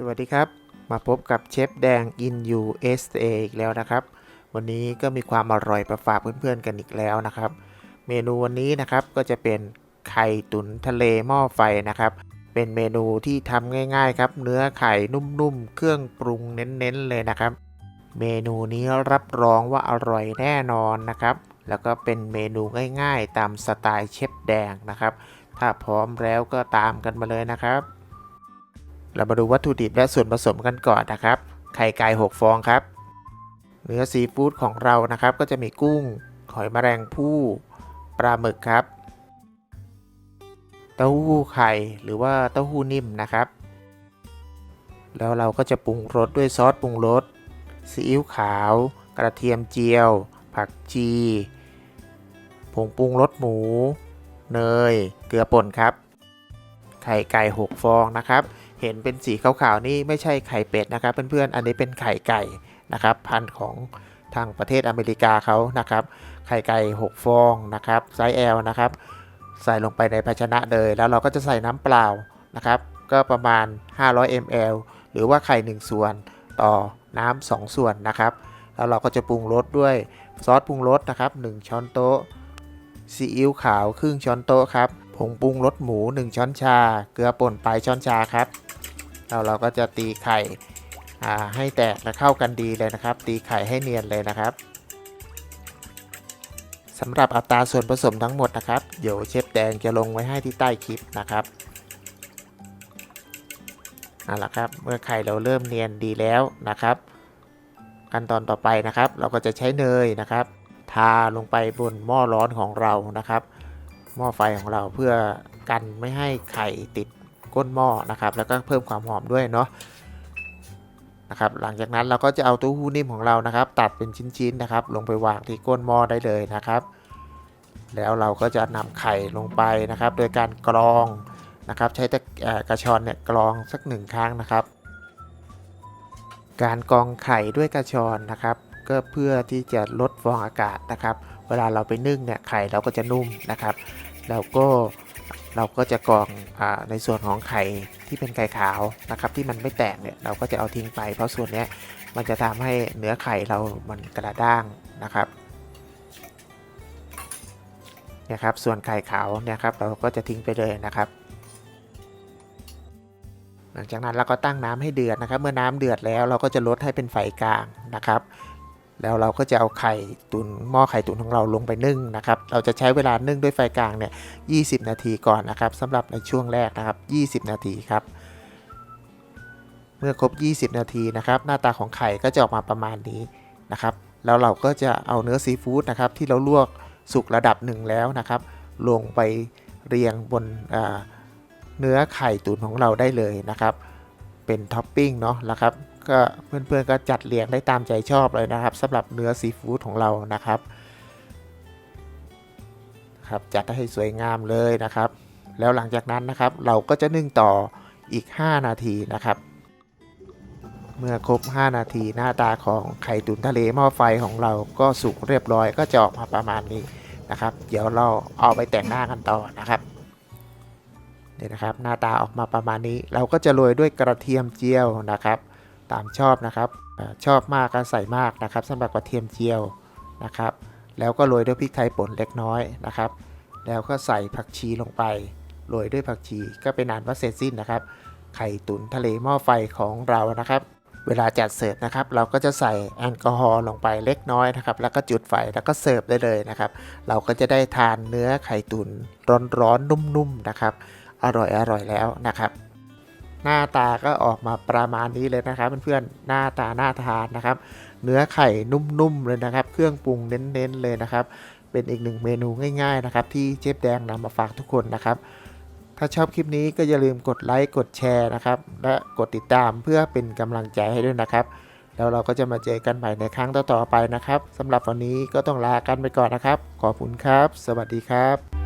สวัสดีครับ มาพบกับเชฟแดง in USA อีกแล้วนะครับ วันนี้ก็มีความอร่อยประฝากเพื่อนๆกันอีกแล้วนะครับ เมนูวันนี้นะครับก็จะเป็นไข่ตุ๋นทะเลหม้อไฟนะครับ เป็นเมนูที่ทำง่ายๆครับ เนื้อไข่นุ่มๆ เครื่องปรุงเน้นๆเลยนะครับ เมนูนี้รับรองว่าอร่อยแน่นอนนะครับ แล้วก็เป็นเมนูง่ายๆ ตามสไตล์เชฟแดงนะครับ ถ้าพร้อมแล้วก็ตามกันมาเลยนะครับ เรามาดูวัตถุดิบและส่วนผสมกันก่อนนะครับ ไข่ไก่6ฟองครับ เนื้อซีฟู้ดของเรานะครับ ก็จะมีกุ้ง หอยแมลงภู่ ปลาหมึกครับ เต้าหู้ไข่หรือว่าเต้าหู้นิ่มนะครับ แล้วเราก็จะปรุงรสด้วยซอสปรุงรส ซีอิ๊วขาว กระเทียมเจียว ผักชี ผงปรุงรสหมู เนย เกลือป่นครับ ไข่ไก่ 6 ฟองนะครับ เห็นเป็นสีขาวๆนี่ไม่ใช่ไข่เป็ดนะครับเพื่อนๆอันนี้เป็นไข่ไก่นะครับ พันธุ์ของทางประเทศอเมริกาเขานะครับ ไข่ไก่ 6 ฟองนะครับไซส์ L นะครับ ใส่ลงไปในภาชนะเลยแล้วเราก็จะใส่น้ำเปล่านะครับ ก็ประมาณ 500 ml หรือว่าไข่ 1 ส่วนต่อน้ำ2ส่วนนะครับ แล้วเราก็จะปรุงรสด้วยซอสปรุงรสนะครับ 1 ช้อนโต๊ะซีอิ๊วขาวครึ่งช้อนโต๊ะครับผงปรุงรสหมู 1 ช้อนชา เกลือป่นปลายช้อนชาครับ แล้วเราก็จะตีไข่ให้แตกและเข้ากันดีเลยนะครับ ตีไข่ให้เนียนเลยนะครับสำหรับอัตราส่วนผสมทั้งหมดนะครับเดี๋ยวเชฟแดงจะลงไว้ให้ที่ใต้คลิปนะครับเอาละครับเมื่อไข่เราเริ่มเนียนดีแล้วนะครับ ขั้นตอนต่อไปนะครับ เราก็จะใช้เนยนะครับ ทาลงไปบนหม้อร้อนของเรานะครับ หม้อไฟของเราเพื่อกันไม่ให้ไข่ติด ก้นหม้อนะครับ แล้วก็เพิ่มความหอมด้วยเนาะนะครับหลังจากนั้นเราก็จะเอาเต้าหู้นิ่มของเรานะครับ ตัดเป็นชิ้นๆนะครับ ลงไปวางที่ก้นหม้อได้เลยนะครับ แล้วเราก็จะนำไข่ลงไปนะครับ โดยการกรองนะครับ ใช้ตะกระชอนเนี่ยกรองสักหนึ่งครั้งนะครับ การกรองไข่ด้วยกระชอนนะครับ ก็เพื่อที่จะลดฟองอากาศนะครับ เวลาเราไปนึ่งเนี่ยไข่เราก็จะนุ่มนะครับ แล้วก็ เราก็จะกรองอในส่วนของไข่ที่เป็นไข่ขาวนะครับ ที่มันไม่แตกเนี่ยเราก็จะเอาทิ้งไป เพราะส่วนนี้มันจะทำให้เนื้อไข่เรามันกระด้างนะครับเนี่ยครับส่วนไข่ขาวเนี่ยครับเราก็จะทิ้งไปเลยนะครับ หลังจากนั้นเราก็ตั้งน้ำให้เดือดนะครับ เมื่อน้ำเดือดแล้วเราก็จะลดให้เป็นไฟกลางนะครับ แล้วเราก็จะเอาไข่ตุนหม้อไข่ตุนของเราลงไปนึ่งนะครับ เราจะใช้เวลานึ่งด้วยไฟกลางเนี่ย 20 นาทีก่อนนะครับสำหรับในช่วงแรกนะครับ 20 นาทีครับ เมื่อครบ 20 นาทีนะครับ หน้าตาของไข่ก็จะออกมาประมาณนี้นะครับ แล้วเราก็จะเอาเนื้อซีฟู้ดนะครับที่เราลวกสุกระดับหนึ่งแล้วนะครับ ลงไปเรียงบนเนื้อไข่ตุ๋นของเราได้เลยนะครับ เป็นท็อปปิ้งเนาะนะครับก็เพื่อนๆก็จัดเรียงได้ตามใจชอบเลยนะครับสำหรับเนื้อซีฟู้ดของเรานะครับครับจัดให้สวยงามเลยนะครับ แล้วหลังจากนั้นนะครับ เราก็จะนึ่งต่ออีก 5 นาทีนะครับ เมื่อครบ 5 นาทีหน้าตาของไข่ตุ๋นทะเลหม้อไฟของเราก็สุกเรียบร้อยก็จะออกมาประมาณนี้นะครับ เดี๋ยวเราเอาไปแต่งหน้ากันต่อนะครับ นี่นะครับหน้าตาออกมาประมาณนี้ เราก็จะโรยด้วยกระเทียมเจียวนะครับ ตามชอบนะครับชอบมากก็ใส่มากนะครับสำหรับกระเทียมเจียวนะครับ แล้วก็โรยด้วยพริกไทยป่นเล็กน้อยนะครับ แล้วก็ใส่ผักชีลงไปโรยด้วยผักชีก็เป็นนานว่าเสร็จสิ้นนะครับ ไข่ตุ๋นทะเลหม้อไฟของเรานะครับ เวลาจัดเสิร์ฟนะครับ เราก็จะใส่แอลกอฮอล์ลงไปเล็กน้อยนะครับ แล้วก็จุดไฟแล้วก็เสิร์ฟได้เลยนะครับ เราก็จะได้ทานเนื้อไข่ตุ๋นร้อนๆนุ่มๆนะครับ อร่อยๆแล้วนะครับ หน้าตาก็ออกมาประมาณนี้เลยนะครับเพื่อนๆหน้าตาน่าทานนะครับ เนื้อไข่นุ่มๆเลยนะครับ เครื่องปรุงเน้นๆเลยนะครับ เป็นอีกหนึ่งเมนูง่ายๆนะครับที่เชฟแดงนำมาฝากทุกคนนะครับถ้าชอบคลิปนี้ก็อย่าลืมกดไลค์กดแชร์นะครับ และกดติดตามเพื่อเป็นกำลังใจให้ด้วยนะครับ แล้วเราก็จะมาเจอกันใหม่ในครั้งต่อๆไปนะครับสำหรับวันนี้ก็ต้องลากันไปก่อนนะครับ ขอบคุณครับ สวัสดีครับ